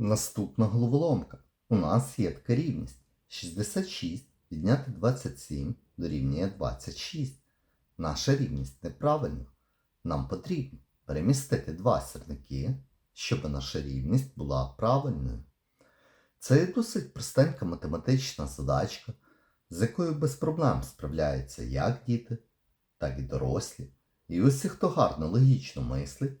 Наступна головоломка. У нас є така рівність. 66 відняти 27 дорівнює 26. Наша рівність неправильна. Нам потрібно перемістити два сірники, щоб наша рівність була правильною. Це досить простенька математична задачка, з якою без проблем справляються як діти, так і дорослі. І усі, хто гарно логічно мислить,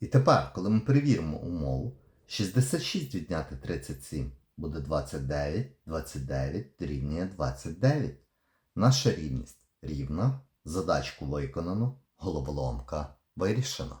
І тепер, коли ми перевіримо умову, 66 відняти 37 буде 29, 29 дорівнює 29. Наша рівність рівна, задачку виконано, головоломка вирішена.